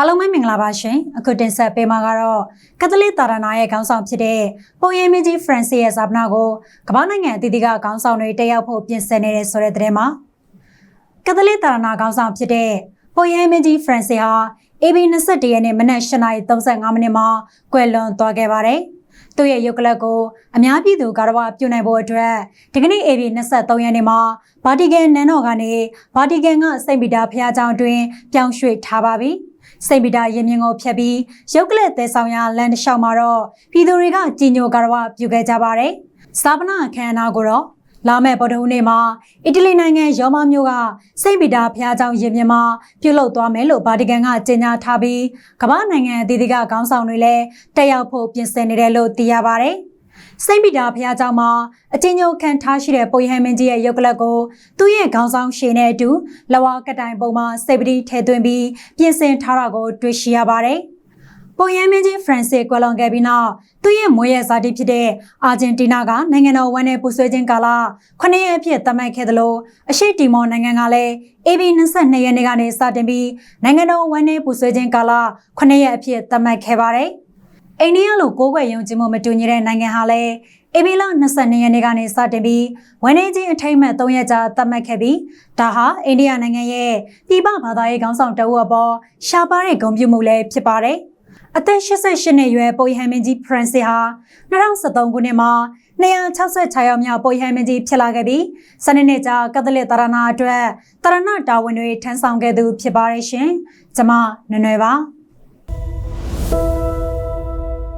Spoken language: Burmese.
အားလုံးပဲမင်္ဂလာပါရှင်အခုတင်ဆက်ပေးမှာကတော့ကက်သလစ်သာရနာရဲ့ခေါင်းဆောင်ဖြစ်တဲ့ပုံရိပ်မင်းကြီးဖရန်စစ်ရဲ့ဇာပနာကိုကမ္ဘာနိုင်ငံအသီးသီးကခေါင်းဆောင်တွေတက်ရောက်ဖို့ပြင်ဆင်နေတဲ့ဆိုတဲ့သတင်းမှာကက်သလစ်သာရနာခေါင်းဆောင်ဖြစ်တဲ့ပုံရိပ်မင်းကြီးဖရန်စစ်ဟာ AB 21ရက်နေ့မနက်8:35မိနစ်မှာကွယ်လွန်သွားခဲ့ပါတယ်သူ့ရဲ့ရုပ်ကလပ်ကိုအများပြည်သူကာရဝပြုနိုင်ဖို့အတွက်ဒီကနေ့ AB 23ရက်နေ့မှာဗာတီကန်နန်းတော်ကနေဗာတီကန်ကစိန့်ပီတာဖျားကျောင်းတွင်ပြောင်းရွှေ့ထားပါပြီ။ စိန့်ပီတာရင်မြင့်ကိုဖျက်ပြီးရုပ်ကလပ်သေးဆောင်ရလမ်းတစ်လျှောက်မှာတော့ပြည်သူတွေကကြီးညိုကာရဝပြုခဲ့ကြပါတယ်။စာပနာအခမ်းအနားကိုတော့လာမယ့်ဗုဒ္ဓဟူးနေ့မှာအီတလီနိုင်ငံရောမမြို့ကစိန့်ပီတာဖျားကျောင်းရင်မြင့်မှာပြုလုပ်သွားမယ်လို့ဗာတီကန်ကကြေညာထားပြီးကမ္ဘာနိုင်ငံအသီးသီးကခေါင်းဆောင်တွေလည်းတက်ရောက်ဖို့ပြင်ဆင်နေတယ်လို့သိရပါတယ်။ စိန့်ပီတာဘုရားကျောင်းမှာအချင်းညိုခံထားရှိတဲ့ပုယဟန်မင်းကြီးရဲ့ရုပ်ကလပ်ကိုသူ့ရဲ့ခေါင်းဆောင်ရှင်နဲ့အတူလဝကတိုင်ပုံမှာစိတ်ပတိထည့်သွင်းပြီးပြင်ဆင်ထားတာကိုတွေ့ရှိရပါတယ်။ပုယဟန်မင်းကြီးဖရန်စစ်ကွယ်လွန်ခဲ့ပြီးနောက်သူ့ရဲ့မွေးရဇာတိဖြစ်တဲ့အာဂျင်တီးနားကနိုင်ငံတော်ဝန်နဲ့ပူဆွေးခြင်းကာလ9ရက်အဖြစ်သတ်မှတ်ခဲ့သလိုအရှိတီမောနိုင်ငံကလည်း AB 22ရက်နေ့ကနေစတင်ပြီးနိုင်ငံတော်ဝန်နဲ့ပူဆွေးခြင်းကာလ9ရက်အဖြစ်သတ်မှတ်ခဲ့ပါတယ်။ အိန္ဒိယလိုကိုးကွယ်ယုံကြည်မှုမတူညီတဲ့နိုင်ငံဟာလည်းအေဘီလာ22ရက်နေ့ကနေစတင်ပြီးဝန်နေချင်းအထိမ့်မဲ့3ရက်ကြာသတ်မှတ်ခဲ့ပြီးဒါဟာအိန္ဒိယနိုင်ငံရဲ့ပြည်ပဘာသာရေးခေါင်းဆောင်တအုပ်အပေါ်ရှားပါတဲ့ဂုဏ်ပြုမှုလည်းဖြစ်ပါတယ်။အသက်88နှစ်အရွယ်ပိုယဟန်မင်းကြီးဖရန်စစ်ဟာ2013ခုနှစ်မှာ266ရောက်မြောက်ပိုယဟန်မင်းကြီးဖြစ်လာခဲ့ပြီးစနေနေ့ကျကက်သလစ်တာရနာအတွက်တာရဏတာဝန်တွေထမ်းဆောင်ခဲ့သူဖြစ်ပါတယ်ရှင်။ကျွန်မနွယ်နွယ်ပါ။